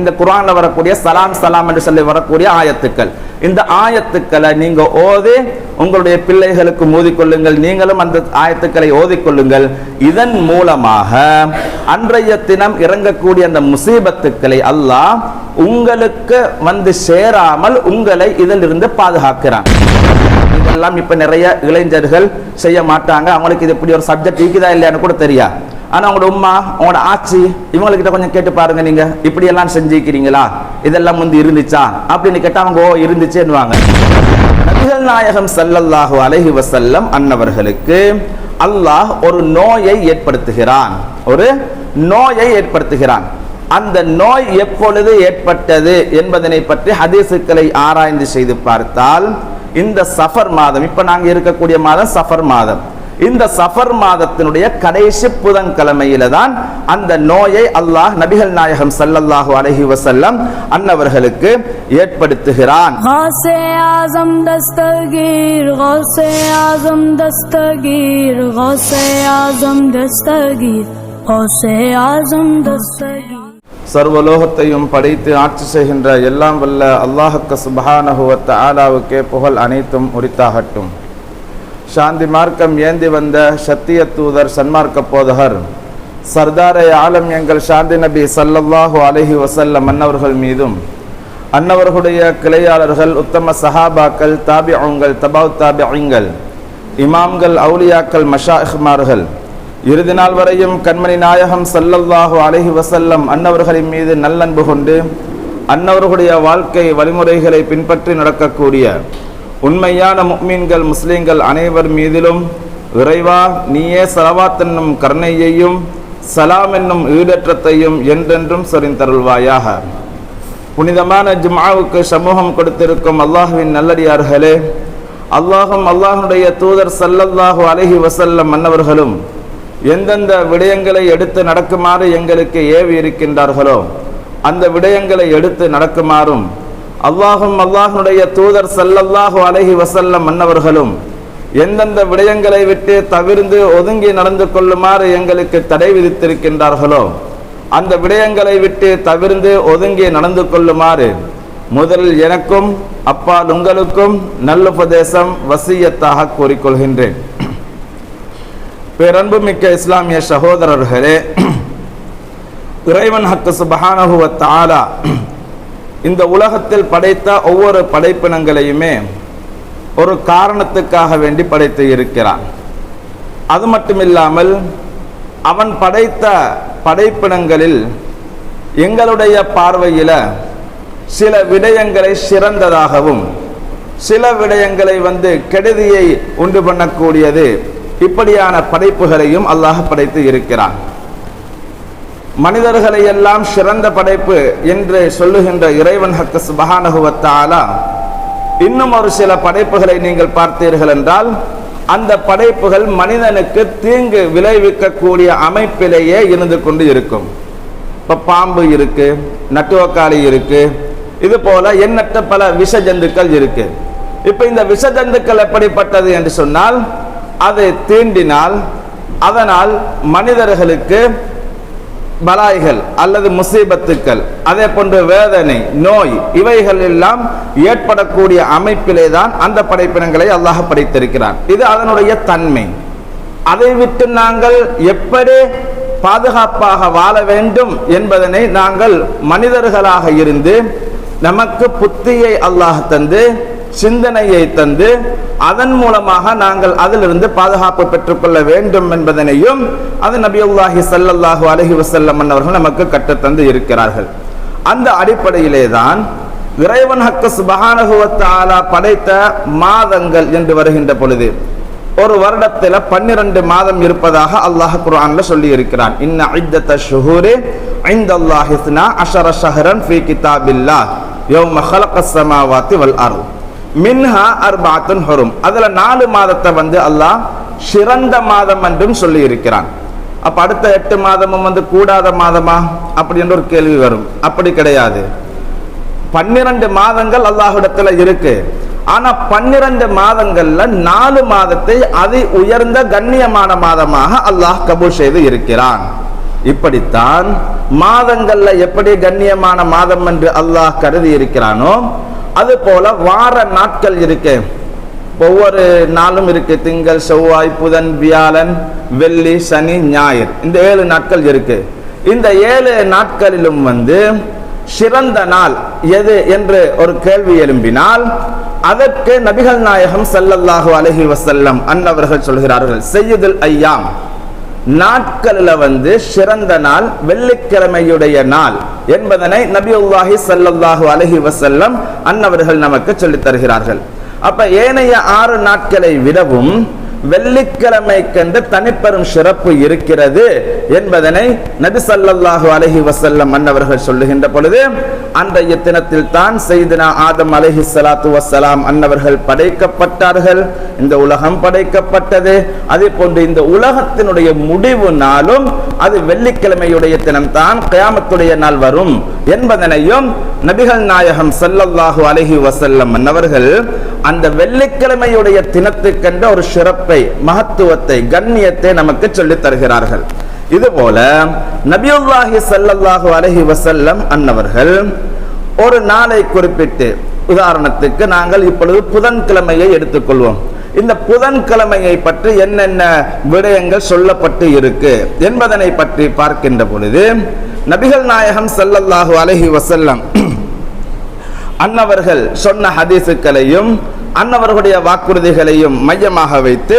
இந்த குரான்ல வரக்கூடிய சலாம் சலாம் என்று சொல்லி வரக்கூடிய ஆயத்துக்கள். இந்த ஆயத்துக்களை நீங்க ஓதி உங்களுடைய பிள்ளைகளுக்கு மோதிக்கொள்ளுங்கள். நீங்களும் அந்த ஆயத்துக்களை ஓதிக்கொள்ளுங்கள். இதன் மூலமாக அன்றைய தினம் இறங்கக்கூடிய அந்த முசீபத்துக்களை அல்லாஹ் உங்களுக்கு வந்து சேராமல் உங்களை இதிலிருந்து பாதுகாக்கிறான். இதெல்லாம் இப்ப நிறைய இளைஞர்கள் செய்ய மாட்டாங்க. அவங்களுக்கு இது இப்படி ஒரு சப்ஜெக்ட் இருக்குதா இல்லையான்னு கூட தெரியா. ஆனா உங்களோட உம்மா உங்களோட ஆச்சி இவங்கக்கிட்ட கொஞ்சம் கேட்டு பாருங்க நீங்க. இப்படியெல்லாம் செஞ்சுக்கிறீங்களா இதெல்லாம் வந்து இருந்துச்சா? அப்படின்னு கேட்டா அவங்க ஓ இருந்துச்சேன்னுவாங்க. நபிகள் நாயகம் சல்லல்லாஹு அலஹி வசல்லம் அன்னவர்களுக்கு அல்லாஹ் ஒரு நோயை ஏற்படுத்துகிறான். ஒரு நோயை ஏற்படுத்துகிறான். அந்த நோய் எப்பொழுது ஏற்பட்டது என்பதனை பற்றி ஹதீசுக்களை ஆராய்ந்து செய்து பார்த்தால் இந்த சஃபர் மாதம் இப்ப நாங்க இருக்கக்கூடிய மாதம் சஃபர் மாதம். இந்த சஃபர் மாதத்தினுடைய கடைசி புதன்கிழமையில தான் அந்த நோயை அல்லாஹ் நபிகள் நாயகம் சல்லல்லாஹு அலஹி வசல்லம் அன்னவர்களுக்கு ஏற்படுத்துகிறான். தஸ்தகீர். சர்வலோகத்தையும் படைத்து ஆட்சி செய்கின்ற எல்லாம் வல்ல அல்லாஹக்க சுபஹானஹுவத்த ஆலாவுக்கே புகழ் அனைத்தும் உரித்தாகட்டும். சாந்தி மார்க்கம் ஏந்தி வந்த சத்திய தூதர் சன்மார்க்க போதகர் சர்தாரை ஆலம் எங்கள் சாந்தி நபி சல்லல்லாஹு அலஹி வசல்ல மன்னவர்கள் மீதும் அன்னவர்களுடைய கிளையாளர்கள் உத்தம சஹாபாக்கள் தாபி அவங்க தபாவ் தாபி ஐங்கள் இமாம்கள் அவுலியாக்கள் மஷாஹ்மார்கள் இறுதி நாள் வரையும் கண்மணி நாயகம் சல்லல்லாஹு அலைஹி வசல்லம் அன்னவர்களின் மீது நல்லன்பு கொண்டு அன்னவர்களுடைய வாழ்க்கை வழிமுறைகளை பின்பற்றி நடக்கக்கூடிய உண்மையான முக்மீன்கள் முஸ்லீம்கள் அனைவர் மீதிலும் இறைவா நீயே சலவாத் என்னும் கருணையையும் சலாம் என்னும் ஈடற்றத்தையும் என்றென்றும் சொரிந்தருள்வாயாக புனிதமான ஜுமாவுக்கு சமூகம் கொடுத்திருக்கும் அல்லாஹுவின் நல்லடியார்களே அல்லாஹும் அல்லாஹனுடைய தூதர் சல்லல்லாஹு அலைஹி வசல்லம் மன்னவர்களும் எந்தெந்த விடயங்களை எடுத்து நடக்குமாறு எங்களுக்கு ஏவி இருக்கின்றார்களோ அந்த விடயங்களை எடுத்து நடக்குமாறும் அல்லாஹும் அல்லாஹனுடைய தூதர் செல்லல்லாஹு அழகி வசல்ல மன்னவர்களும் எந்தெந்த விடயங்களை விட்டு தவிர்ந்து ஒதுங்கி நடந்து கொள்ளுமாறு எங்களுக்கு தடை விதித்திருக்கின்றார்களோ அந்த விடயங்களை விட்டு தவிர்ந்து ஒதுங்கி நடந்து கொள்ளுமாறு முதலில் எனக்கும் அப்பால் உங்களுக்கும் நல்லுபதேசம் வசியத்தாக கூறிக்கொள்கின்றேன். பேரன்புமிக்க இஸ்லாமிய சகோதரர்களே இறைவன் ஹக்கு சுபஹானஹு தாலா இந்த உலகத்தில் படைத்த ஒவ்வொரு படைப்பினங்களையுமே ஒரு காரணத்துக்காக வேண்டி படைத்து இருக்கிறான். அது மட்டுமில்லாமல் அவன் படைத்த படைப்பினங்களில் எங்களுடைய பார்வையில் சில விடயங்களை சிறந்ததாகவும் சில விடயங்களை வந்து கெடுதியை உண்டு பண்ணக்கூடியது இப்படியான படைப்புகளையும் அல்லாஹ் படைத்து இருக்கிறான். மனிதர்களை எல்லாம் சிறந்த படைப்பு என்று சொல்லுகின்ற இறைவன் ஹக்கு சுபஹானகுவத்தாலா இன்னும் ஒரு சில படைப்புகளை நீங்கள் பார்த்தீர்கள் என்றால் அந்த படைப்புகள் மனிதனுக்கு தீங்கு விளைவிக்கக்கூடிய அமைப்பிலேயே இருந்து கொண்டு இருக்கும். இப்ப பாம்பு இருக்கு நட்டுவக்காளி இருக்கு இது போல எண்ணற்ற பல விஷ ஜந்துக்கள் இருக்கு. இப்ப இந்த விஷ ஜந்துக்கள் எப்படிப்பட்டது என்று சொன்னால் அதை தீண்டினால் அதனால் மனிதர்களுக்கு பலாய்கள் அல்லது முசீபத்துக்கள் அதே போன்று வேதனை நோய் இவைகள் எல்லாம் ஏற்படக்கூடிய அமைப்பிலே தான் அந்த படைப்பினங்களை அல்லாஹ் படைத்திருக்கிறான். இது அதனுடைய தன்மை. அதை விட்டு நாங்கள் எப்படி பாதுகாப்பாக வாழ வேண்டும் என்பதனை நாங்கள் மனிதர்களாக இருந்து நமக்கு புத்தியை அல்லாஹ் தந்து சிந்தனையை தந்து அதன் மூலமாக நாங்கள் அதிலிருந்து பாதுகாப்பு பெற்றுக்கொள்ள வேண்டும் என்பதனையும் அது நபியுல்லாஹி ஸல்லல்லாஹு அலஹி வசல்லம் அவர்கள் நமக்கு கற்றுத்தந்து இருக்கிறார்கள். அந்த அடிப்படையிலே தான் இறைவன் ஹக்கு சுபஹானஹு படைத்த மாதங்கள் என்று வருகின்ற பொழுது ஒரு வருடத்தில் பன்னிரண்டு மாதம் இருப்பதாக அல்லாஹ் குரான்ல சொல்லி இருக்கிறான் இன்ன இத்தத்த ஷுஹூரு ஐந்த அல்லாஹிஸ்னா அஷர ஷஹரன் ஃபி கிதாபில்லா யௌம ஹலகஸ் ஸமாவாத்தி வல் அருள் மின்ஹா அர்பாத்துன் ஹொரும். அதுல நாலு மாதத்தை வந்து அல்லாஹ் சிறந்த மாதம் என்றும் சொல்லி இருக்கிறான் அப்ப அடுத்த எட்டு மாதமும் வந்து கூடாத மாதமா? அப்படி என்ற ஒரு கேள்வி வரும். அப்படி கிடையாது. பன்னிரண்டு மாதங்கள் அல்லாஹ்விடத்துல இருக்கு. ஆனா பன்னிரண்டு மாதங்கள்ல நாலு மாதத்தை அதி உயர்ந்த கண்ணியமான மாதமாக அல்லாஹ் கபூல் செய்து இருக்கிறான். இப்படித்தான் மாதங்கள்ல எப்படி கண்ணியமான மாதம் என்று அல்லாஹ் கருதி இருக்கிறானோ அது போல வார நாட்கள் இருக்கு. ஒவ்வொரு நாளும் இருக்கு. திங்கள் செவ்வாய் புதன் வியாழன் வெள்ளி சனி ஞாயிறு. இந்த ஏழு நாட்கள் இருக்கு. இந்த ஏழு நாட்களிலும் வந்து சிறந்த நாள் எது என்று ஒரு கேள்வி எழும்பினால் அதற்கு நபிகள் நாயகம் ஸல்லல்லாஹு அலைஹி வசல்லம் அன்னவர்கள் சொல்கிறார்கள் செய்யுதல் ஐயாம். நாட்களில் வந்து சிறந்த நாள் வெள்ளிக்கிழமையுடைய நாள் என்பதனை நபியுல்லாஹி சல்லாஹூ அலஹி வசல்லம் அன்னவர்கள் நமக்கு சொல்லித் தருகிறார்கள். அப்ப ஏனைய ஆறு நாட்களை விடவும் வெள்ளிக்கிழமை கண்டு தனிப்பெரும் சிறப்பு இருக்கிறது என்பதனை நபி ஸல்லல்லாஹு அலஹி வசல்லம் அன்னவர்கள் சொல்லுகின்ற பொழுது அன்றைய தினத்தில் தான் செய்தினா ஆதம் அலஹி சலாத்து வசலாம் அன்னவர்கள் படைக்கப்பட்டார்கள். இந்த உலகம் படைக்கப்பட்டது. அதே போன்று இந்த உலகத்தினுடைய முடிவு நாளும் அது வெள்ளிக்கிழமையுடைய தினம்தான் கயாமத்துடைய நாள் வரும் என்பதனையும் நபிகள் நாயகம் சல்லல்லாஹு அலஹி வசல்லம் அன்னவர்கள் அந்த வெள்ளிக்கிழமையுடைய தினத்துக்கென்ற ஒரு சிறப்பு சிறப்பை மகத்துவத்தை கண்ணியத்தை நமக்கு சொல்லித் தருகிறார்கள். இதுபோல நபியுல்லாஹி ஸல்லல்லாஹு அலஹி வசல்லம் அன்னவர்கள் ஒரு நாளை குறிப்பிட்டு உதாரணத்துக்கு நாங்கள் இப்பொழுது புதன்கிழமையை எடுத்துக்கொள்வோம். இந்த புதன்கிழமையை பற்றி என்னென்ன விடயங்கள் சொல்லப்பட்டு இருக்கு என்பதனை பற்றி பார்க்கின்ற பொழுது நபிகள் நாயகம் சல்லல்லாஹு அலஹி வசல்லம் அன்னவர்கள் சொன்ன ஹதீசுக்களையும் அன்னவர்களுடைய வாக்குறுதிகளையும் மையமாக வைத்து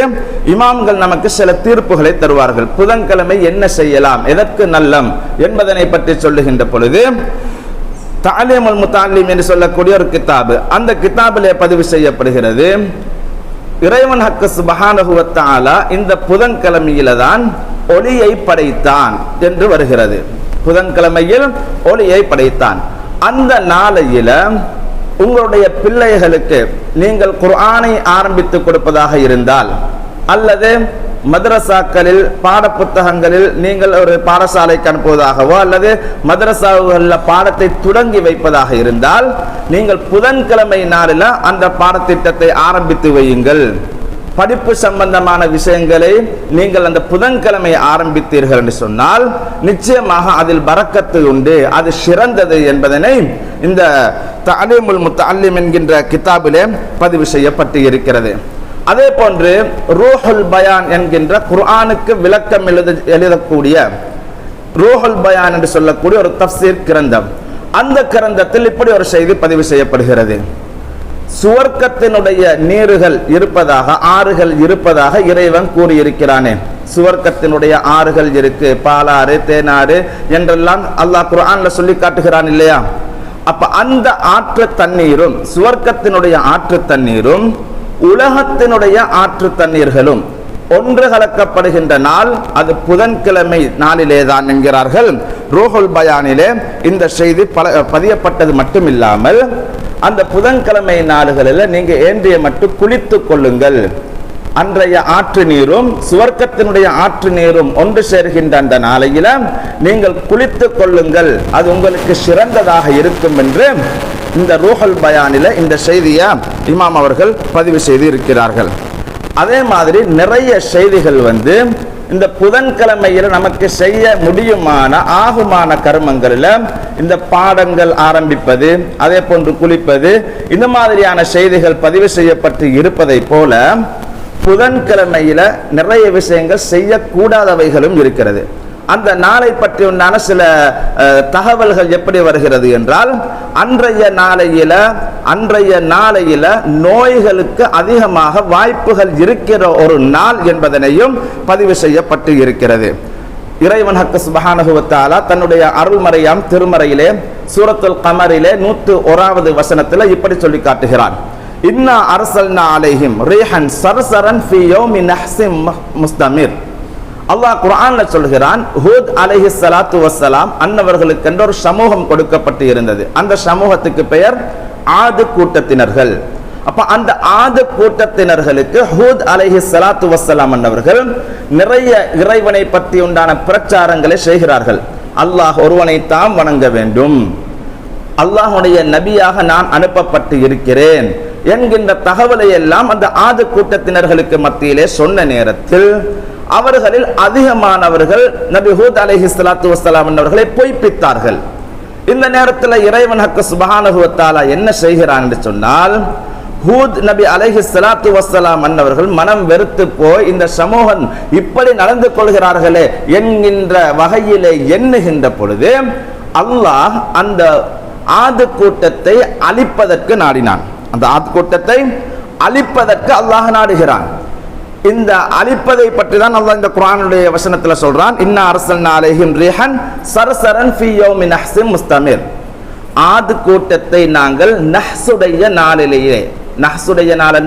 இமாம்கள் நமக்கு சில தீர்ப்புகளை தருவார்கள். புதன்கிழமை என்ன செய்யலாம்? எதற்கு நல்லம்? என்பதனை பற்றி சொல்லுகின்ற பொழுது தாலிமுல் முத்தாலிம் என்று சொல்லக்கூடிய ஒரு கித்தாபு. அந்த கித்தாபிலே பதிவு செய்யப்படுகிறது இறைவன் ஹக்கு சுபஹானஹு இந்த புதன்கிழமையில தான் ஒளியை படைத்தான் என்று வருகிறது. புதன்கிழமையில் ஒளியை படைத்தான். அந்த நாளையில உங்களுடைய பிள்ளைகளுக்கு நீங்கள் குர்ஆனை ஆரம்பித்து கொடுப்பதாக இருந்தால் அல்லது மதரசாக்களில் பாடப்புத்தகங்களில் நீங்கள் ஒரு பாடசாலைக்கு அனுப்புவதாகவோ அல்லது மதரசாவுகளில் பாடத்தை தொடங்கி வைப்பதாக இருந்தால் நீங்கள் புதன்கிழமை நாளில் அந்த பாடத்திட்டத்தை ஆரம்பித்து வையுங்கள். படிப்பு சம்பந்தமான விஷயங்களை நீங்கள் அந்த புதன்கிழமை ஆரம்பித்தீர்கள் என்று சொன்னால் நிச்சயமாக அதில் பறக்கத்து உண்டு அது சிறந்தது என்பதனை இந்த தலீமுல் முத்தல்லிம் என்கின்ற கிதாபிலே பதிவு செய்யப்பட்டு இருக்கிறது அதே போன்று ரூஹுல் பயான் என்கின்ற குர்ஆனுக்கு விளக்கம் எழுத எழுதக்கூடிய ரூஹுல் பயான் என்று சொல்லக்கூடிய ஒரு தப்சீர் கிரந்தம். அந்த கிரந்தத்தில் இப்படி ஒரு செய்தி பதிவு செய்யப்படுகிறது. சுவர்க்கத்தினுடைய நீருகள் இருப்பதாக ஆறுகள் இருப்பதாக இறைவன் கூறியிருக்கிறானே. சுவர்க்கத்தினுடைய ஆறுகள் இருக்கு பாலாறு தேனாறு என்றெல்லாம் அல்லாஹ் குர்ஆன்ல சொல்லி காட்டுகிறான் இல்லையா? அப்ப அந்த ஆற்று தண்ணீரும் சுவர்க்கத்தினுடைய ஆற்று தண்ணீரும் உலகத்தினுடைய ஆற்று தண்ணீர்களும் ஒன்று கலக்கப்படுகின்ற நாள் அது புதன்கிழமை நாளிலே தான் என்கிறார்கள். ரோஹுல் பயானிலே இந்த செய்தி பல பதியப்பட்டது மட்டுமில்லாமல் அந்த புதன்கிழமை நாடுகளில் நீங்கள் ஏந்திய மட்டும் குளித்து கொள்ளுங்கள். அன்றைய ஆற்று நீரும் சுவர்க்கத்தினுடைய ஆற்று நீரும் ஒன்று சேர்கின்ற அந்த நாளையில நீங்கள் குளித்துக் கொள்ளுங்கள். அது உங்களுக்கு சிறந்ததாக இருக்கும் என்று இந்த ரூஹல் பயானில இந்த செய்தியை இமாம் அவர்கள் பதிவு செய்து இருக்கிறார்கள் அதே மாதிரி நிறைய செய்திகள் வந்து இந்த புதன்கிழமையில் நமக்கு செய்ய முடியுமான ஆகுமான கர்மங்களில் இந்த பாடங்கள் ஆரம்பிப்பது அதே போன்று குளிப்பது இந்த மாதிரியான செய்திகள் பதிவு செய்யப்பட்டு இருப்பதை போல புதன்கிழமையில நிறைய விஷயங்கள் செய்யக்கூடாதவைகளும் இருக்கிறது. அந்த நாளை பற்றி உண்டான சில தகவல்கள் எப்படி வருகிறது என்றால் அன்றைய நாளையில அன்றைய நாளையில நோய்களுக்கு அதிகமாக வாய்ப்புகள் இருக்கிற ஒரு நாள் என்பதனையும் பதிவு செய்யப்பட்டு இருக்கிறது. இறைவன் ஹக்கு சுபஹானஹு தன்னுடைய அருள்மறையாம் திருமறையிலே சூரத்துல் கமரிலே நூற்று ஓராவது வசனத்தில் இப்படி சொல்லி காட்டுகிறான். இன்னா அரசல்னா அலைஹிம் ரீஹன் சரசரன் ஃபி யோமி நஹ்சிம் முஸ்தமிர். அல்லாஹ் குர்ஆன்ல சொல்கிறான் ஹூத் அலைஹி ஸலாத்து வஸ்ஸலாம் அன்னவர்களுக்கென்று ஒரு சமூகம் கொடுக்கப்பட்டு இருந்தது. அந்த சமூகத்துக்கு பெயர் ஆது கூட்டத்தினர்கள். அப்ப அந்த ஆது கூட்டத்தினர்களுக்கு ஹூத் அலைஹி சலாத்து வசலாம் அன்னவர்கள் நிறைய இறைவனை பற்றி உண்டான பிரச்சாரங்களை செய்கிறார்கள். அல்லாஹ் ஒருவனை தாம் வணங்க வேண்டும். அல்லாஹுடைய நபியாக நான் அனுப்பப்பட்டு இருக்கிறேன். என்கின்ற தகவலை எல்லாம் அந்த ஆது கூட்டத்தினர்களுக்கு மத்தியிலே சொன்ன நேரத்தில் அவர்களில் அதிகமானவர்கள் நபி ஹூத் அலஹி சலாத்து வசலாம் அவர்களை பொய்ப்பித்தார்கள். இந்த நேரத்தில் இறைவன் ஹக்கு சுபஹானஹு என்ன செய்கிறான் என்று சொன்னால் ஹூத் நபி அலஹி சலாத்து வசலாம் அன்னவர்கள் மனம் வெறுத்து போய் இந்த சமூகம் இப்படி நடந்து கொள்கிறார்களே என்கின்ற வகையிலே எண்ணுகின்ற பொழுது அல்லாஹ் அந்த ஆது கூட்டத்தை அழிப்பதற்கு நாடினான். அந்த ஆது கூட்டத்தை அழிப்பதற்கு அல்லாஹ் நாடுகிறான். இந்த அழிப்பதை பற்றி தான் அல்லாஹ் இந்த குரானுடைய வசனத்தில் சொல்றான். இன்ன அரசன் அலைஹிம் ரிஹன் சரசரன் ஃபீ யௌமின் நஹ்ஸின் முஸ்தமிர். ஆது கூட்டத்தை நாங்கள் நஹ்சுடைய நாளிலேயே நஹ்சுடைய நாள்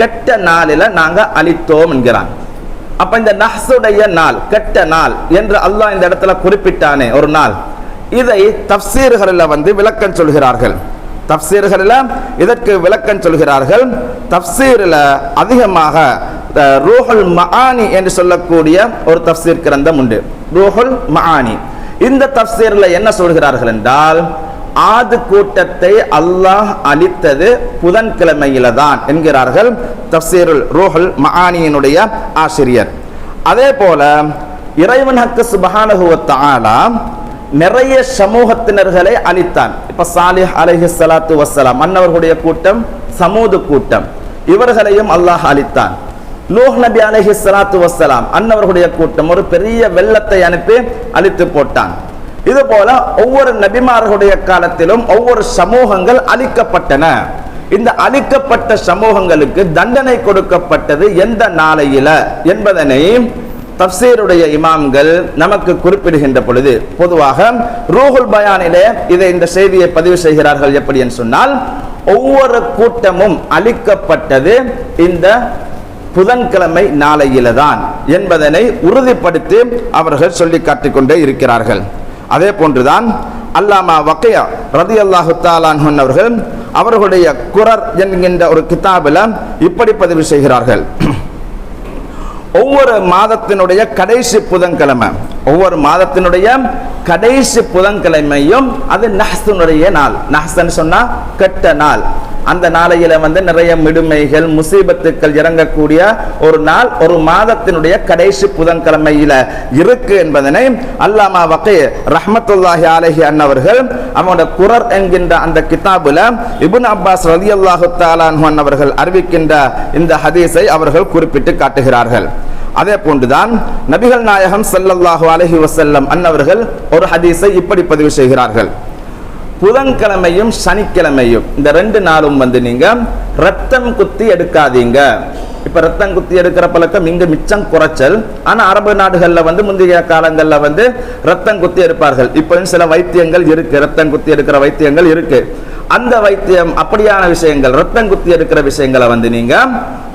கெட்ட நாளில நாங்கள் அழித்தோம் என்கிறான். அப்ப இந்த நஹ்சுடைய நாள் கெட்ட நாள் என்று அல்லாஹ் இந்த இடத்துல குறிப்பிட்டானே ஒரு நாள். இதை தப்சீர்களில் வந்து விளக்கம் சொல்கிறார்கள். தப்சீர்களில் இதற்கு விளக்கம் சொல்கிறார்கள் தப்சீரில் அதிகமாக ரூஹல் ரூஹுல் மஆனி என்று சொல்லக்கூடிய ஒரு தப்சீர் கிரந்தம் உண்டு. ரூஹுல் மஆனி. இந்த தப்சீரில் என்ன சொல்கிறார்கள் என்றால் ஆது கூட்டத்தை அல்லாஹ் அளித்தது புதன்கிழமையில தான் என்கிறார்கள் தப்சீருல் ரூஹல் மஆனியினுடைய ஆசிரியர். அதே போல இறைவன் ஹக்கு நிறைய சமூகத்தினர்களை அளித்தான் இப்ப சாலிஹ் அலஹி சலாத்து வசலாம் அன்னவர்களுடைய கூட்டம் சமூது கூட்டம் இவர்களையும் அல்லாஹ் அளித்தான் நூஹ் நபி அலைஹி சலாத்து வசலாம் அன்னவர்களுடைய கூட்டம் ஒரு பெரிய வெள்ளத்தை அனுப்பி அழித்து போட்டான். இது போல ஒவ்வொரு நபிமார்களுடைய காலத்திலும் ஒவ்வொரு சமூகங்கள் அழிக்கப்பட்டன. இந்த அழிக்கப்பட்ட சமூகங்களுக்கு தண்டனை கொடுக்கப்பட்டது எந்த நாளையில என்பதனை தப்சீருடைய இமாம்கள் நமக்கு குறிப்பிடுகின்ற பொழுது பொதுவாக ரூஹுல் பயானிலே இதை இந்த செய்தியை பதிவு செய்கிறார்கள் எப்படி என்று சொன்னால் ஒவ்வொரு கூட்டமும் அழிக்கப்பட்டது இந்த புதன்கிழமை நாளையில தான் என்பதனை உறுதிப்படுத்தி அவர்கள் சொல்லி காட்டிக்கொண்டே இருக்கிறார்கள். அதே போன்றுதான் அல்லாமா வக்கையா ரதி அல்லாஹு தாலான் அவர்கள் அவர்களுடைய குரர் என்கின்ற ஒரு கிதாபில் இப்படி பதிவு செய்கிறார்கள். ஒவ்வொரு மாதத்தினுடைய கடைசி புதன்கிழமை. ஒவ்வொரு மாதத்தினுடைய கடைசி புதன்கிழமையும் அது நஹ்சனுடைய நாள். நஹ்சன் சொன்னா கெட்ட நாள். அந்த நாளையில வந்து நிறைய மிடுமைகள் முசீபத்துக்கள் இறங்கக்கூடிய ஒரு நாள் ஒரு மாதத்தினுடைய கடைசி புதன்கிழமையில இருக்கு என்பதனை அல்லாமா வகை ரஹமத்துல்லாஹி அலஹி அன்னவர்கள் அவனோட குரர் என்கின்ற அந்த கிதாபுல இபுன் அப்பாஸ் ரலியல்லாஹு தாலான் அவர்கள் அறிவிக்கின்ற இந்த ஹதீஸை அவர்கள் குறிப்பிட்டு காட்டுகிறார்கள். அதே போன்றுதான் நபிகள் நாயகம் சல்லல்லாஹு அலஹி வசல்லம் அன்னவர்கள் ஒரு ஹதீஸை இப்படி பதிவு செய்கிறார்கள். புதன்கிழமையும் சனிக்கிழமையும் இந்த ரெண்டு நாளும் வந்து நீங்க ரத்தம் குத்தி எடுக்காதீங்க. இப்ப ரத்தம் குத்தி எடுக்கிற பழக்கம் இங்கு மிச்சம் குறைச்சல். ஆனா அரபு நாடுகள்ல வந்து முந்தைய காலங்கள்ல வந்து ரத்தம் குத்தி எடுப்பார்கள். இப்ப சில வைத்தியங்கள் இருக்கு. ரத்தம் குத்தி எடுக்கிற வைத்தியங்கள் இருக்கு. அந்த வைத்தியம் அப்படியான விஷயங்கள் ரத்தம் குத்தி எடுக்கிற விஷயங்களை வந்து நீங்க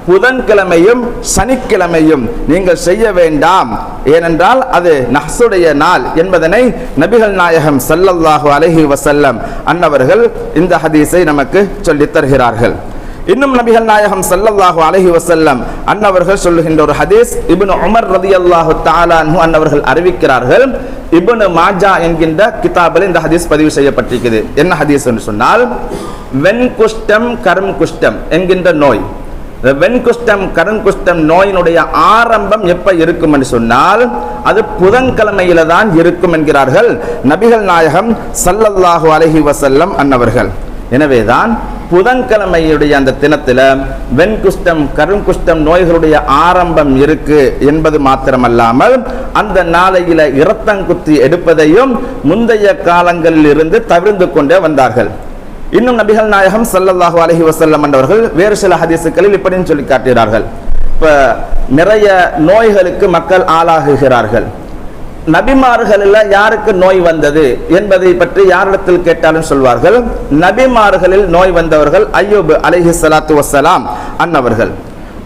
புதன்கிழமையும் சனிக்கிழமையும் நீங்கள் செய்ய வேண்டாம். ஏனென்றால் அது நஹ்சுடைய நாள் என்பதனை நபிகள் நாயகம் சல்லல்லாஹு அலஹி வசல்லம் அன்னவர்கள் இந்த ஹதீஸை நமக்கு சொல்லித் தருகிறார்கள். இன்னும் நபிகள் நாயகம் சல்லல்லாஹு அலஹி வசல்லம் அன்னவர்கள் சொல்லுகின்ற ஒரு ஹதீஸ் இப்னு உமர் ரதி அல்லாஹு அன்ஹு அன்னவர்கள் அறிவிக்கிறார்கள். இப்னு மாஜா என்கின்ற கிதாபில் இந்த ஹதீஸ் பதிவு செய்யப்பட்டிருக்கிறது என்ன ஹதீஸ் என்று சொன்னால் வெண்குஷ்டம் கரும் குஷ்டம் என்கின்ற நோய். இந்த வெண்குஷ்டம் கருங்குஷ்டம் நோயினுடைய ஆரம்பம் எப்ப இருக்கும் என்று சொன்னால் அது புதன்கிழமையில தான் இருக்கும் என்கிறார்கள் நபிகள் நாயகம் சல்லல்லாஹு அலஹி வசல்லம் அன்னவர்கள். எனவேதான் புதன்கிழமையுடைய அந்த தினத்துல வெண்குஷ்டம் கருங்குஷ்டம் நோய்களுடைய ஆரம்பம் இருக்கு என்பது மாத்திரமல்லாமல் அந்த நாளையில இரத்தங்குத்தி எடுப்பதையும் முந்தைய காலங்களில் இருந்து தவிர்ந்து கொண்டே வந்தார்கள். இன்னும் நபிகள் நாயகம் சல்லல்லாஹு அலஹி வசல்லம் என்றவர்கள் வேறு சில ஹதீசுக்களில் இப்படின்னு சொல்லி காட்டுகிறார்கள். இப்ப நிறைய நோய்களுக்கு மக்கள் ஆளாகுகிறார்கள். நபிமார்களில் யாருக்கு நோய் வந்தது என்பதை பற்றி யாரிடத்தில் கேட்டாலும் சொல்வார்கள். நபிமார்களில் நோய் வந்தவர்கள் ஐயோபு அலைஹி சலாத்து வசலாம் அன்னவர்கள்.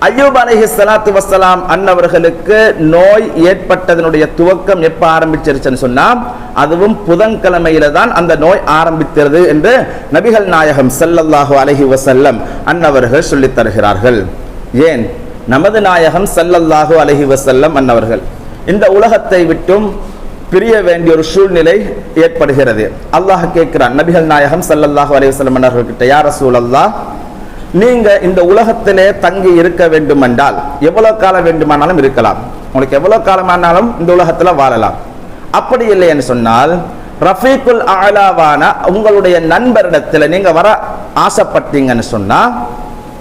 ஐயூப் அலஹி சலாத்து வசலாம் அன்னவர்களுக்கு நோய் ஏற்பட்டதனுடைய துவக்கம் எப்ப ஆரம்பிச்சிருச்சுன்னு சொன்னால் அதுவும் புதன்கிழமையில தான் அந்த நோய் ஆரம்பிக்கிறது என்று நபிகள் நாயகம் செல்லல்லாஹு அலஹி வசல்லம் அன்னவர்கள் சொல்லித் தருகிறார்கள். ஏன்? நமது நாயகம் செல்லல்லாஹு அலஹி வசல்லம் அன்னவர்கள். இந்த உலகத்தை விட்டும் பிரிய வேண்டிய ஒரு சூழ்நிலை ஏற்படுகிறது. அல்லாஹ் கேட்கிறான் நபிகள் நாயகம் ஸல்லல்லாஹு அலைஹி வஸல்லம் அன்னவர்கள் கிட்ட யார் நீங்க இந்த உலகத்திலே தங்கி இருக்க வேண்டுமென்றால் எவ்வளவு காலம் வேண்டுமானாலும் இருக்கலாம். உங்களுக்கு எவ்வளவு காலமானாலும் இந்த உலகத்துல வாழலாம். அப்படி இல்லை என்று சொன்னால் ரஃபீக்குல் ஆலாவான உங்களுடைய நண்பரிடத்துல நீங்க வர ஆசைப்பட்டீங்கன்னு சொன்னா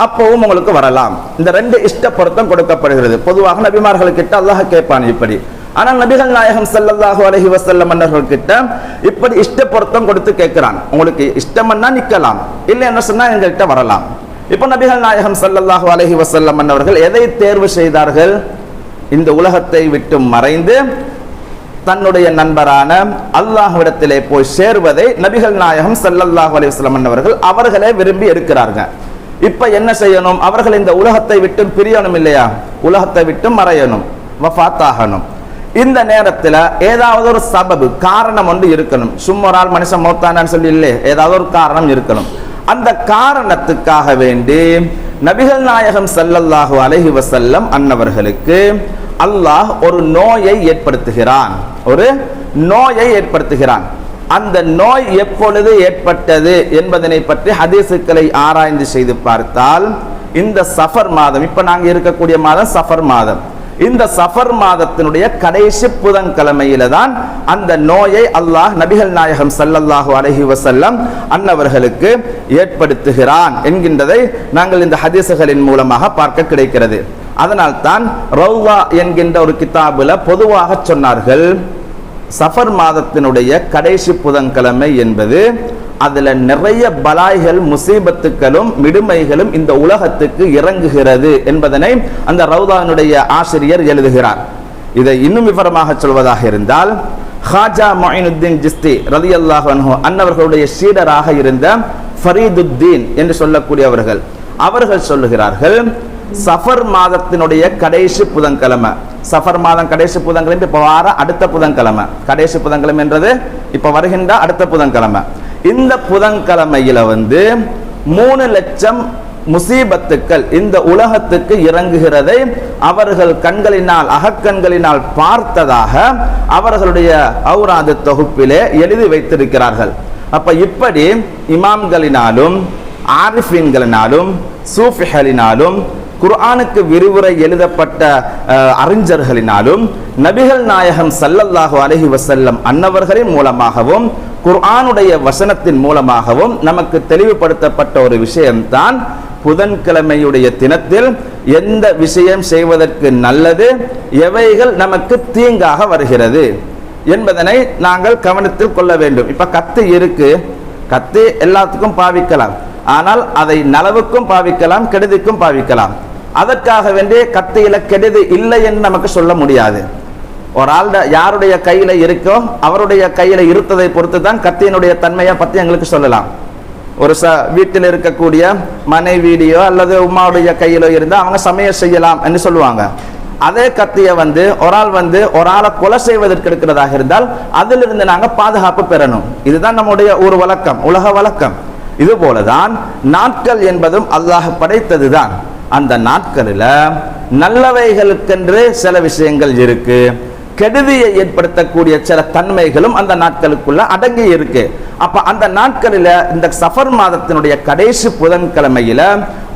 அப்பவும் உங்களுக்கு வரலாம். இந்த ரெண்டு இஷ்ட பொருத்தம் கொடுக்கப்படுகிறது. பொதுவாக நபிமார்கள் கிட்ட அல்லாஹ் கேட்பான் இப்படி. ஆனால் நபிகள் நாயகம் ஸல்லல்லாஹு அலஹி வஸல்லம் மன்னர்கள் கிட்ட இப்படி இஷ்ட பொருத்தம் கொடுத்து கேட்கிறான். உங்களுக்கு இஷ்டம்னா நிக்கலாம் இல்லை என்ன சொன்னா எங்கள்கிட்ட வரலாம். இப்போ நபிகள் நாயகம் ஸல்லல்லாஹு அலஹி வஸல்லம் மன்னர்கள் எதை தேர்வு செய்தார்கள்? இந்த உலகத்தை விட்டு மறைந்து தன்னுடைய நண்பரான அல்லாஹ்விடத்திலே போய் சேர்வதை நபிகள் நாயகம் செல்லல்லாஹு அலி வஸ்லம் மன்னர்கள் அவர்களே விரும்பி எடுக்கிறார்கள். இப்ப என்ன செய்யணும்? அவர்கள் இந்த உலகத்தை விட்டு பிரியணும் இல்லையா? உலகத்தை விட்டு மறையணும். வஃபாத்தாகணும் இந்த நேரத்துல ஏதாவது ஒரு சபபு காரணம் ஒன்று இருக்கணும். சும்மா ஒரு ஆள் மனுஷன் மௌத்தானான்னு சொல்லி இல்லை ஏதாவது ஒரு காரணம் இருக்கணும். அந்த காரணத்துக்காக வேண்டி நபிகள் நாயகம் செல்லல்லாஹு அலஹி வசல்லம் அன்னவர்களுக்கு அல்லாஹ் ஒரு நோயை ஏற்படுத்துகிறான். ஒரு நோயை ஏற்படுத்துகிறான். அந்த நோய் எப்பொழுது ஏற்பட்டது என்பதனை பற்றி ஹதீசுக்களை ஆராய்ந்து செய்து பார்த்தால் இந்த சஃபர் மாதம் இப்ப நாங்க இருக்கக்கூடிய மாதம் சஃபர் மாதம். இந்த சஃபர் மாதத்தினுடைய கடைசி புதன்கிழமையில தான் அந்த நோயை அல்லாஹ் நபிகள் நாயகம் சல்லல்லாஹு அலஹி வசல்லம் அன்னவர்களுக்கு ஏற்படுத்துகிறான் என்கின்றதை நாங்கள் இந்த ஹதீசுகளின் மூலமாக பார்க்க கிடைக்கிறது. அதனால் தான் ரௌவா என்கின்ற ஒரு கிதாபுல பொதுவாக சொன்னார்கள் சஃபர் மாதத்தினுடைய கடைசி புதன்கிழமை என்பது அதுல நிறைய பலாய்கள் முசீபத்துக்களும் விடுமைகளும் இந்த உலகத்துக்கு இறங்குகிறது என்பதனை அந்த ரவுதானுடைய ஆசிரியர் எழுதுகிறார். இதை இன்னும் விவரமாக சொல்வதாக இருந்தால் ஹாஜா மொயினுத்தீன் ஜிஸ்தி ரதி அல்லாஹன்ஹோ அன்னவர்களுடைய சீடராக இருந்த ஃபரீதுத்தீன் என்று சொல்லக்கூடியவர்கள் அவர்கள் சொல்லுகிறார்கள் சஃபர் மாதத்தினுடைய கடைசி புதன்கிழமை. சஃபர் மாதம் கடைசி புதன்கிழமை இப்போ வார அடுத்த புதன்கிழமை. கடைசி புதன்கிழமை என்றது இப்போ வருகின்ற அடுத்த புதன்கிழமை. இந்த புதன்கிழமையில வந்து மூணு லட்சம் முசீபத்துக்கள் இந்த உலகத்துக்கு இறங்குகிறதை அவர்கள் கண்களினால் அகக்கண்களினால் பார்த்ததாக அவர்களுடைய ஔராது தொகுப்பிலே எழுதி வைத்திருக்கிறார்கள். அப்ப இப்படி இமாம்களினாலும் ஆரிஃபின்களினாலும் சூஃபிகளினாலும் குர்ஆனுக்கு விரிவுரை எழுதப்பட்ட அறிஞர்களினாலும் நபிகள் நாயகம் சல்லல்லாஹு அலஹி வசல்லம் அன்னவர்களின் மூலமாகவும் குர்ஆனுடைய வசனத்தின் மூலமாகவும் நமக்கு தெளிவுபடுத்தப்பட்ட ஒரு விஷயம்தான் புதன்கிழமையுடைய தினத்தில் எந்த விஷயம் செய்வதற்கு நல்லது எவைகள் நமக்கு தீங்காக வருகிறது என்பதனை நாங்கள் கவனத்தில் கொள்ள வேண்டும். இப்ப கத்து இருக்கு. கத்து எல்லாத்துக்கும் பாவிக்கலாம். ஆனால் அதை நலவுக்கும் பாவிக்கலாம் கெடுதிக்கும் பாவிக்கலாம். அதற்காக வேண்டிய கத்தியில கெடுது இல்லை என்று நமக்கு சொல்ல முடியாது. ஒரு ஆள் யாருடைய கையில இருக்கோ அவருடைய கையில இருத்ததை பொறுத்து தான் கத்தியினுடைய தன்மையை பத்தி எங்களுக்கு சொல்லலாம். ஒரு ச வீட்டில் இருக்கக்கூடிய மனைவியிடையோ அல்லது உமாவுடைய கையிலோ இருந்தால் அவங்க சமையல் செய்யலாம் என்று சொல்லுவாங்க. அதே கத்தியை வந்து ஒரு ஆள் வந்து ஒரு ஆளை கொலை செய்வதற்கு இருக்கிறதாக இருந்தால் அதிலிருந்து நாங்க பாதுகாப்பு பெறணும். இதுதான் நம்முடைய ஒரு வழக்கம் உலக வழக்கம். இது போலதான் நாட்கள் என்பதும் அல்லாஹ் படைத்ததுதான். அந்த நாட்களில் நல்லவைகளுக்கென்று சில விஷயங்கள் இருக்கு. கெடுதியை ஏற்படுத்தக்கூடிய சில தன்மைகளும் அந்த நாட்களுக்குள்ள அடங்கி இருக்கு. அப்ப அந்த நாட்களில இந்த சஃபர் மாதத்தினுடைய கடைசி புதன்கிழமையில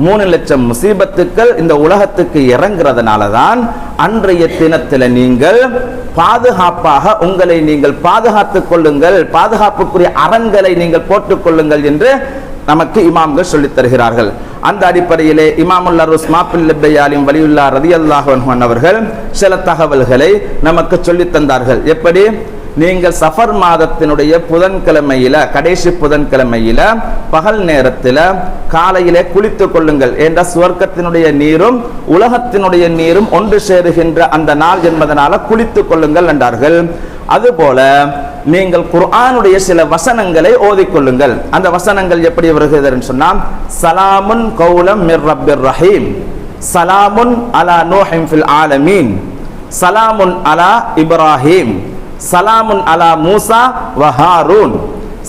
மூணு லட்சம் முசீபத்துக்கள் இந்த உலகத்துக்கு இறங்குறதுனால தான் அன்றைய தினத்துல நீங்கள் பாதுகாப்பாக உங்களை நீங்கள் பாதுகாத்துக் கொள்ளுங்கள் பாதுகாப்புக்குரிய அரண்களை நீங்கள் போட்டுக் கொள்ளுங்கள் என்று நமக்கு இமாம்கள் சொல்லித் தருகிறார்கள். அந்த அடிப்படையிலே இமாமுல்லா ருஸ்மாபில் லிப்பையாலிம் வலியுல்லா அவர்கள் சில தகவல்களை நமக்கு சொல்லித் தந்தார்கள். எப்படி? நீங்கள் சஃபர் மாதத்தினுடைய புதன்கிழமையில கடைசி புதன்கிழமையில பகல் நேரத்தில் காலையிலே குளித்துக் கொள்ளுங்கள். என்ற சுவர்க்கத்தினுடைய நீரும் உலகத்தினுடைய நீரும் ஒன்று சேருகின்ற அந்த நாள் என்பதனால குளித்துக் கொள்ளுங்கள் என்றார்கள். அதுபோல நீங்கள் குர்ஆனுடைய சில வசனங்களை ஓதிக்கொள்ளுங்கள். அந்த வசனங்கள் எப்படி வருகிறதுன்னு சொன்னால் சலாமுன் கௌலம் மிர் ரப்பிர் ரஹீம். சலாமுன் அலா நோஹிம் ஃபில் ஆலமீன். சலாமுன் அலா இப்ராஹிம். சலாமுன் அலா மூசா வஹாரூன்.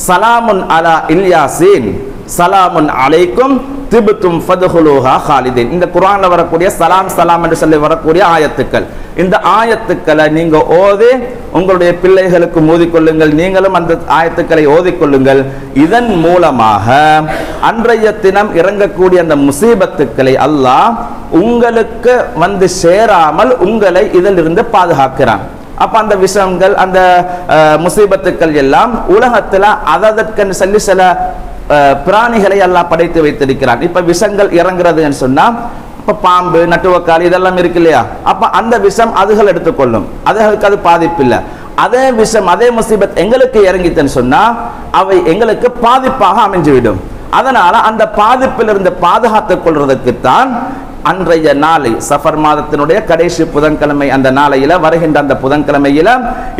சலாமுன் அலா இல்யாசீன். சலாமுன் அலைக்கும் திபுத்தும் ஃபதுஹுலூஹா ஹாலிதீன் இந்த குர்ஆன்ல வரக்கூடிய சலாம் சலாம் என்று சொல்லி வரக்கூடிய ஆயத்துக்கள். இந்த ஆயத்துக்களை நீங்க ஓதி உங்களுடைய பிள்ளைகளுக்கு மோதிக்கொள்ளுங்கள். நீங்களும் அந்த ஆயத்துக்களை ஓதிக்கொள்ளுங்கள். இதன் மூலமாக அன்றைய தினம் இறங்கக்கூடிய அந்த முசீபத்துக்களை அல்லாஹ் உங்களுக்கு வந்து சேராமல் உங்களை இதிலிருந்து பாதுகாக்கிறான். அப்ப அந்த விஷயங்கள் அந்த அஹ், முசீபத்துக்கள் எல்லாம் உலகத்துல அதற்கென்று சொல்லி சில பிராணிகளை எல்லாம் படைத்து வைத்திருக்கிறான். இப்ப விஷங்கள் இறங்குறதுன்னு சொன்னா இப்ப பாம்பு நட்டுவக்கால் இதெல்லாம் இருக்கு இல்லையா? அப்ப அந்த விஷம் அதுகள் எடுத்துக்கொள்ளும். அதுகளுக்கு அது பாதிப்பு இல்லை. அதே விஷம் அதே முசீபத் எங்களுக்கு இறங்கித்தன்னு சொன்னா அவை எங்களுக்கு பாதிப்பாக அமைஞ்சுவிடும். அதனால அந்த பாதிப்பிலிருந்து பாதுகாத்துக் கொள்றதுக்குத்தான் அன்றைய நாளை சஃபர் மாதத்தினுடைய கடைசி புதன்கிழமை அந்த நாளையில வருகின்ற அந்த புதன்கிழமையில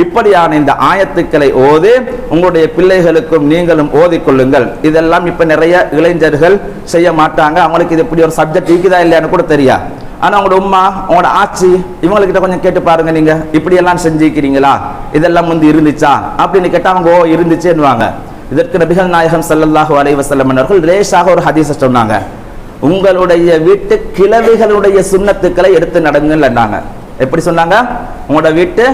இப்படியான இந்த ஆயத்துக்களை ஓதி உங்களுடைய பிள்ளைகளுக்கும் நீங்களும் ஓதிக்கொள்ளுங்கள் இதெல்லாம் இப்ப நிறைய இளைஞர்கள் செய்ய மாட்டாங்க. அவங்களுக்கு இது இப்படி ஒரு சப்ஜெக்ட் இருக்குதா இல்லையான்னு கூட தெரியா ஆனா உங்களோட உம்மா உங்களோட ஆச்சி இவங்ககிட்ட கொஞ்சம் கேட்டு பாருங்க நீங்க. இப்படி எல்லாம் செஞ்சிருக்கிறீங்களா? இதெல்லாம் வந்து இருந்துச்சா? அப்படின்னு கேட்டா அவங்க ஓ இருந்துச்சேன்னுவாங்க. இதற்கு நபிகள் நாயகம் சல்லல்லாஹு அலைவசல்லம் அவர்கள் லேஷாக ஒரு ஹதீஸை சொன்னாங்க. உங்களுடைய வீட்டு கிழவிகளுடைய சுண்ணத்துக்களை எடுத்து நடங்கன்னாங்க எப்படி சொன்னாங்க? உங்களோட வீட்டு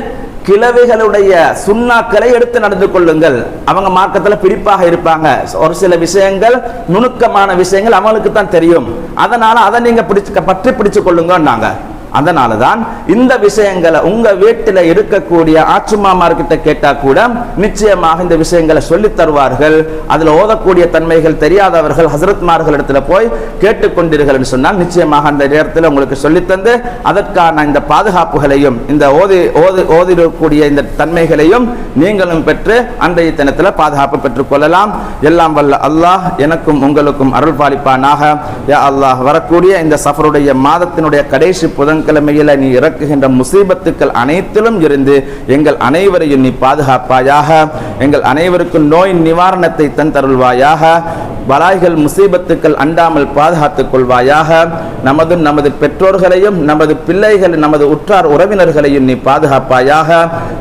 கிழவிகளுடைய சுண்ணாக்களை எடுத்து நடந்து கொள்ளுங்கள். அவங்க மார்க்கத்தில் பிடிப்பாக இருப்பாங்க. ஒரு சில விஷயங்கள் நுணுக்கமான விஷயங்கள் அவங்களுக்கு தான் தெரியும். அதனால அதை நீங்க பிடிச்சு பற்றி பிடிச்சு கொள்ளுங்கன்னாங்க. அதனால தான் இந்த விஷயங்களை உங்க வீட்டில் இருக்கக்கூடிய ஆச்சுமாமார்கிட்ட கேட்டா கூட நிச்சயமாக இந்த விஷயங்களை சொல்லித் தருவார்கள். அதுல ஓதக்கூடிய தன்மைகள் தெரியாதவர்கள் ஹசரத்மார்கள் இடத்துல போய் கேட்டுக்கொண்டீர்கள் என்று சொன்னால் நிச்சயமாக அந்த நேரத்தில் உங்களுக்கு சொல்லித் தந்து அதற்கான இந்த பாதுகாப்புகளையும் இந்த ஓதி ஓதி ஓதிடக்கூடிய இந்த தன்மைகளையும் நீங்களும் பெற்று அன்றைய தினத்தில் பாதுகாப்பு பெற்றுக் கொள்ளலாம். எல்லாம் வல்ல அல்லாஹ் எனக்கும் உங்களுக்கும் அருள் பாலிப்பானாக அல்லாஹ் வரக்கூடிய இந்த சஃபருடைய மாதத்தினுடைய கடைசி புதன் புதன்கிழமையில நீ இறக்குகின்ற முசீபத்துக்கள் அனைத்திலும் இருந்து எங்கள் அனைவரையும் நீ பாதுகாப்பாயாக எங்கள் அனைவருக்கும் நோய் நிவாரணத்தை தந்தருள்வாயாக வலாய்கள் முசீபத்துக்கள் அண்டாமல் பாதுகாத்துக் கொள்வாயாக. நமது நமது பெற்றோர்களையும் நமது பிள்ளைகள் நமது உற்றார் உறவினர்களையும் நீ பாதுகாப்பாயாக.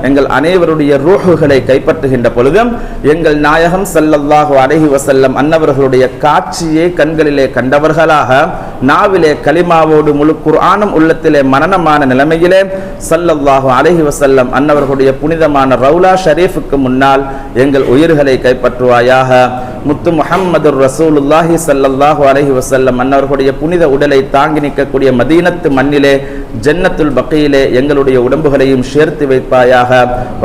எங்கள் அனைவருடைய ரூஹுகளை கைப்பற்றுகின்ற பொழுதும் எங்கள் நாயகம் ஸல்லல்லாஹு அலைஹி வசல்லம் அன்னவர்களுடைய காட்சியை கண்களிலே கண்டவர்களாக நாவிலே களிமாவோடு முழு குர்ஆனும் உள்ளத்தில் நேரத்திலே மரணமான நிலைமையிலே சல்லல்லாஹு அலஹி வசல்லம் அன்னவர்களுடைய புனிதமான ரவுலா ஷரீஃபுக்கு முன்னால் எங்கள் உயிர்களை கைப்பற்றுவாயாக. முத்து முஹம்மது ரசூலுல்லாஹி சல்லல்லாஹு அலஹி வசல்லம் அன்னவர்களுடைய புனித உடலை தாங்கி நிற்கக்கூடிய மதீனத்து மண்ணிலே ஜன்னத்துல் பக்கையிலே எங்களுடைய உடம்புகளையும் சேர்த்து வைப்பாயாக. வ